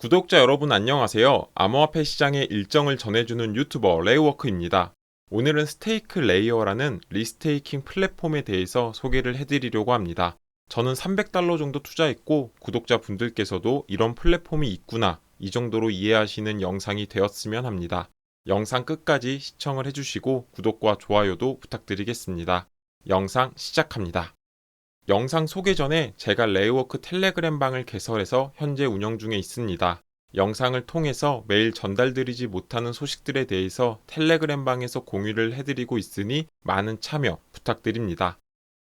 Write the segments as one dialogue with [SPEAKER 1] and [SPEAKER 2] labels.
[SPEAKER 1] 구독자 여러분 안녕하세요. 암호화폐 시장의 일정을 전해주는 유튜버 레이워크입니다. 오늘은 스테이크 레이어라는 리스테이킹 플랫폼에 대해서 소개를 해드리려고 합니다. 저는 300달러 정도 투자했고 구독자 분들께서도 이런 플랫폼이 있구나 이 정도로 이해하시는 영상이 되었으면 합니다. 영상 끝까지 시청을 해주시고 구독과 좋아요도 부탁드리겠습니다. 영상 시작합니다. 영상 소개 전에 제가 레이워크 텔레그램 방을 개설해서 현재 운영 중에 있습니다. 영상을 통해서 매일 전달드리지 못하는 소식들에 대해서 텔레그램 방에서 공유를 해드리고 있으니 많은 참여 부탁드립니다.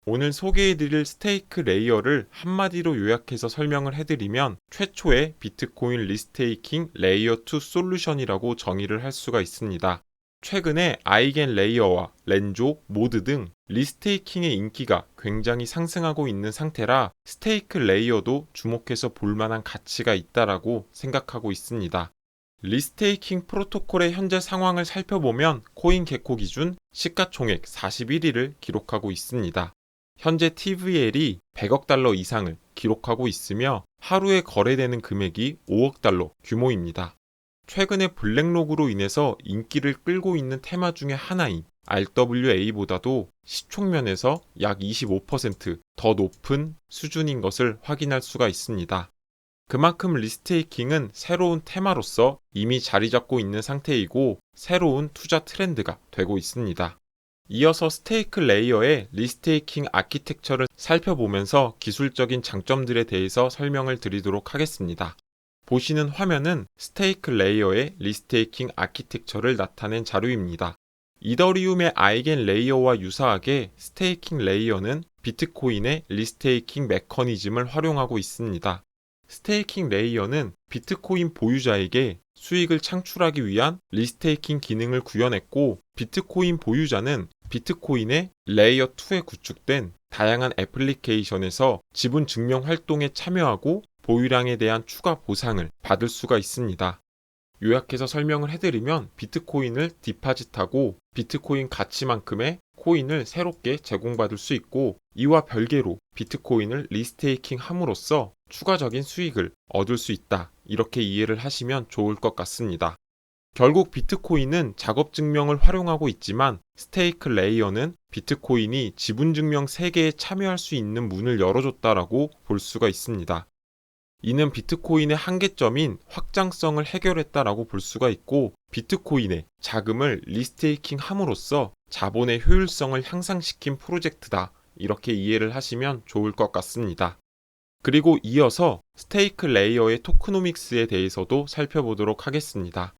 [SPEAKER 1] 오늘 소개해드릴 스테이크 레이어를 한마디로 요약해서 설명을 해드리면 최초의 비트코인 리스테이킹 레이어 2 솔루션이라고 정의를 할 수가 있습니다. 최근에 아이겐 레이어와 렌조, 모드 등 리스테이킹의 인기가 굉장히 상승하고 있는 상태라 스테이크 레이어도 주목해서 볼만한 가치가 있다라고 생각하고 있습니다. 리스테이킹 프로토콜의 현재 상황을 살펴보면 코인 개코 기준 시가총액 41위를 기록하고 있습니다. 현재 TVL이 100억 달러 이상을 기록하고 있으며 하루에 거래되는 금액이 5억 달러 규모입니다. 최근에 블랙록으로 인해서 인기를 끌고 있는 테마 중에 하나인 RWA보다도 시총면에서 약 25%더 높은 수준인 것을 확인할 수가 있습니다. 그만큼 리스테이킹은 새로운 테마로서 이미 자리 잡고 있는 상태이고 새로운 투자 트렌드가 되고 있습니다. 이어서 스테이크 레이어의 리스테이킹 아키텍처를 살펴보면서 기술적인 장점들에 대해서 설명을 드리도록 하겠습니다. 보시는 화면은 스테이크 레이어의 리스테이킹 아키텍처를 나타낸 자료입니다. 이더리움의 아이겐 레이어와 유사하게 스테이킹 레이어는 비트코인의 리스테이킹 메커니즘을 활용하고 있습니다. 스테이킹 레이어는 비트코인 보유자에게 수익을 창출하기 위한 리스테이킹 기능을 구현했고 비트코인 보유자는 비트코인의 레이어 2에 구축된 다양한 애플리케이션에서 지분 증명 활동에 참여하고 보유량에 대한 추가 보상을 받을 수가 있습니다. 요약해서 설명을 해드리면 비트코인을 디파짓하고 비트코인 가치만큼의 코인을 새롭게 제공받을 수 있고 이와 별개로 비트코인을 리스테이킹 함으로써 추가적인 수익을 얻을 수 있다. 이렇게 이해를 하시면 좋을 것 같습니다. 결국 비트코인은 작업 증명을 활용하고 있지만 스테이크 레이어는 비트코인이 지분 증명 세계에 참여할 수 있는 문을 열어줬다라고 볼 수가 있습니다. 이는 비트코인의 한계점인 확장성을 해결했다라고 볼 수가 있고 비트코인의 자금을 리스테이킹 함으로써 자본의 효율성을 향상시킨 프로젝트다. 이렇게 이해를 하시면 좋을 것 같습니다. 그리고 이어서 스테이크 레이어의 토크노믹스에 대해서도 살펴보도록 하겠습니다.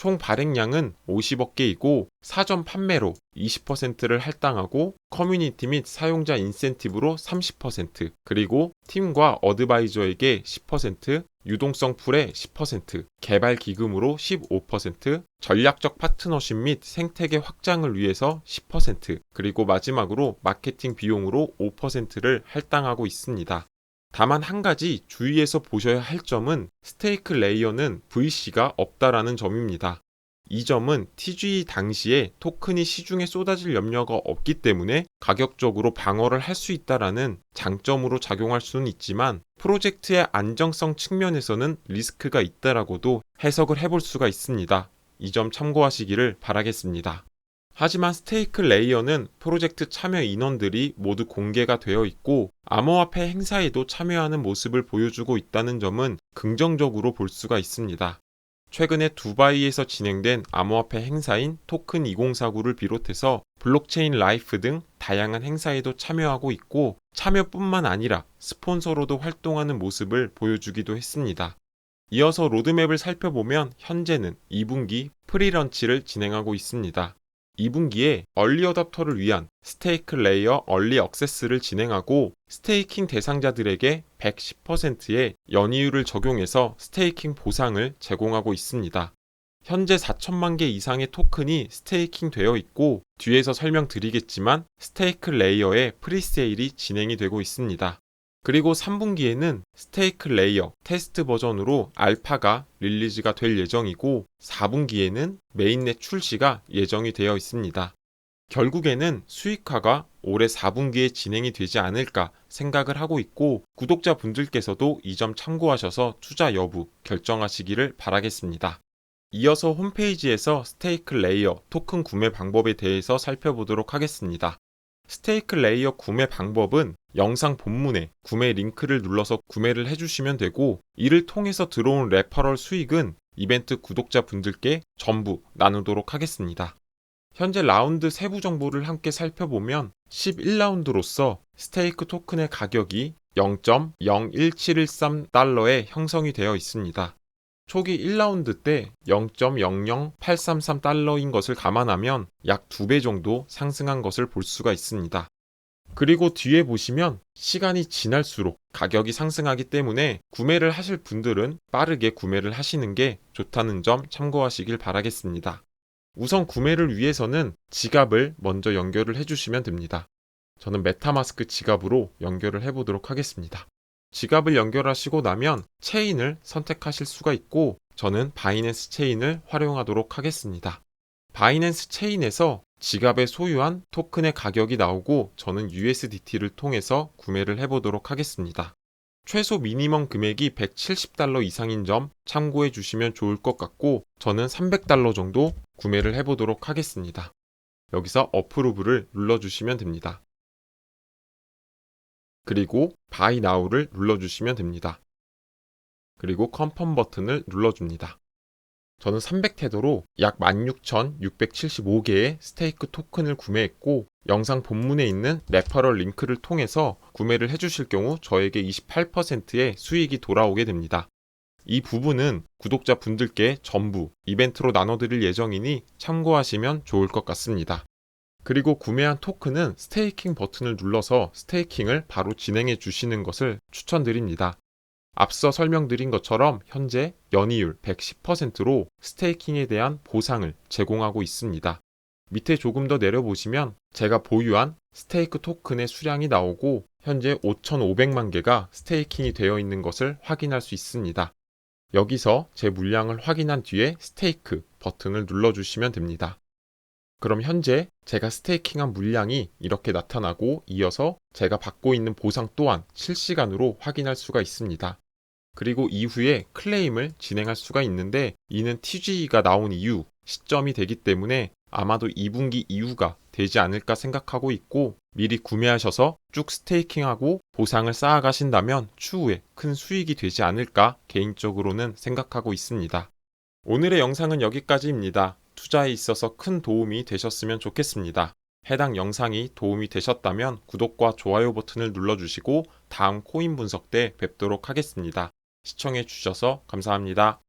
[SPEAKER 1] 총 발행량은 50억 개이고 사전 판매로 20%를 할당하고 커뮤니티 및 사용자 인센티브로 30% 그리고 팀과 어드바이저에게 10% 유동성 풀에 10%, 개발 기금으로 15%, 전략적 파트너십 및 생태계 확장을 위해서 10%, 그리고 마지막으로 마케팅 비용으로 5%를 할당하고 있습니다. 다만 한 가지 주의해서 보셔야 할 점은 스테이크 레이어는 VC가 없다라는 점입니다. 이 점은 TGE 당시에 토큰이 시중에 쏟아질 염려가 없기 때문에 가격적으로 방어를 할 수 있다라는 장점으로 작용할 수는 있지만 프로젝트의 안정성 측면에서는 리스크가 있다라고도 해석을 해볼 수가 있습니다. 이 점 참고하시기를 바라겠습니다. 하지만 스테이크 레이어는 프로젝트 참여 인원들이 모두 공개가 되어 있고 암호화폐 행사에도 참여하는 모습을 보여주고 있다는 점은 긍정적으로 볼 수가 있습니다. 최근에 두바이에서 진행된 암호화폐 행사인 토큰 2049를 비롯해서 블록체인 라이프 등 다양한 행사에도 참여하고 있고 참여뿐만 아니라 스폰서로도 활동하는 모습을 보여주기도 했습니다. 이어서 로드맵을 살펴보면 현재는 2분기 프리런치를 진행하고 있습니다. 2분기에 얼리 어답터를 위한 스테이크 레이어 얼리 억세스를 진행하고 스테이킹 대상자들에게 110%의 연이율을 적용해서 스테이킹 보상을 제공하고 있습니다. 현재 4천만 개 이상의 토큰이 스테이킹 되어 있고 뒤에서 설명드리겠지만 스테이크 레이어의 프리세일이 진행이 되고 있습니다. 그리고 3분기에는 스테이크 레이어 테스트 버전으로 알파가 릴리즈가 될 예정이고 4분기에는 메인넷 출시가 예정이 되어 있습니다. 결국에는 수익화가 올해 4분기에 진행이 되지 않을까 생각을 하고 있고 구독자 분들께서도 이 점 참고하셔서 투자 여부 결정하시기를 바라겠습니다. 이어서 홈페이지에서 스테이크 레이어 토큰 구매 방법에 대해서 살펴보도록 하겠습니다. 스테이크 레이어 구매 방법은 영상 본문에 구매 링크를 눌러서 구매를 해주시면 되고 이를 통해서 들어온 레퍼럴 수익은 이벤트 구독자 분들께 전부 나누도록 하겠습니다. 현재 라운드 세부 정보를 함께 살펴보면 11라운드로서 스테이크 토큰의 가격이 0.01713달러에 형성이 되어 있습니다. 초기 1라운드 때 0.00833달러인 것을 감안하면 약 2배 정도 상승한 것을 볼 수가 있습니다. 그리고 뒤에 보시면 시간이 지날수록 가격이 상승하기 때문에 구매를 하실 분들은 빠르게 구매를 하시는 게 좋다는 점 참고하시길 바라겠습니다. 우선 구매를 위해서는 지갑을 먼저 연결을 해주시면 됩니다. 저는 메타마스크 지갑으로 연결을 해보도록 하겠습니다. 지갑을 연결하시고 나면 체인을 선택하실 수가 있고 저는 바이낸스 체인을 활용하도록 하겠습니다. 바이낸스 체인에서 지갑에 소유한 토큰의 가격이 나오고 저는 USDT를 통해서 구매를 해보도록 하겠습니다. 최소 미니멈 금액이 170달러 이상인 점 참고해 주시면 좋을 것 같고 저는 300달러 정도 구매를 해보도록 하겠습니다. 여기서 어프로브를 눌러주시면 됩니다. 그리고 바이 나우를 눌러주시면 됩니다. 그리고 컨펌 버튼을 눌러줍니다. 저는 300테더로 약 16,675개의 스테이크 토큰을 구매했고 영상 본문에 있는 레퍼럴 링크를 통해서 구매를 해주실 경우 저에게 28%의 수익이 돌아오게 됩니다. 이 부분은 구독자 분들께 전부 이벤트로 나눠드릴 예정이니 참고하시면 좋을 것 같습니다. 그리고 구매한 토큰은 스테이킹 버튼을 눌러서 스테이킹을 바로 진행해 주시는 것을 추천드립니다. 앞서 설명드린 것처럼 현재 연이율 110%로 스테이킹에 대한 보상을 제공하고 있습니다. 밑에 조금 더 내려보시면 제가 보유한 스테이크 토큰의 수량이 나오고 현재 5,500만 개가 스테이킹이 되어 있는 것을 확인할 수 있습니다. 여기서 제 물량을 확인한 뒤에 스테이크 버튼을 눌러주시면 됩니다. 그럼 현재 제가 스테이킹한 물량이 이렇게 나타나고 이어서 제가 받고 있는 보상 또한 실시간으로 확인할 수가 있습니다. 그리고 이후에 클레임을 진행할 수가 있는데 이는 TG가 나온 이후 시점이 되기 때문에 아마도 2분기 이후가 되지 않을까 생각하고 있고 미리 구매하셔서 쭉 스테이킹하고 보상을 쌓아가신다면 추후에 큰 수익이 되지 않을까 개인적으로는 생각하고 있습니다. 오늘의 영상은 여기까지입니다. 투자에 있어서 큰 도움이 되셨으면 좋겠습니다. 해당 영상이 도움이 되셨다면 구독과 좋아요 버튼을 눌러주시고 다음 코인 분석 때 뵙도록 하겠습니다. 시청해 주셔서 감사합니다.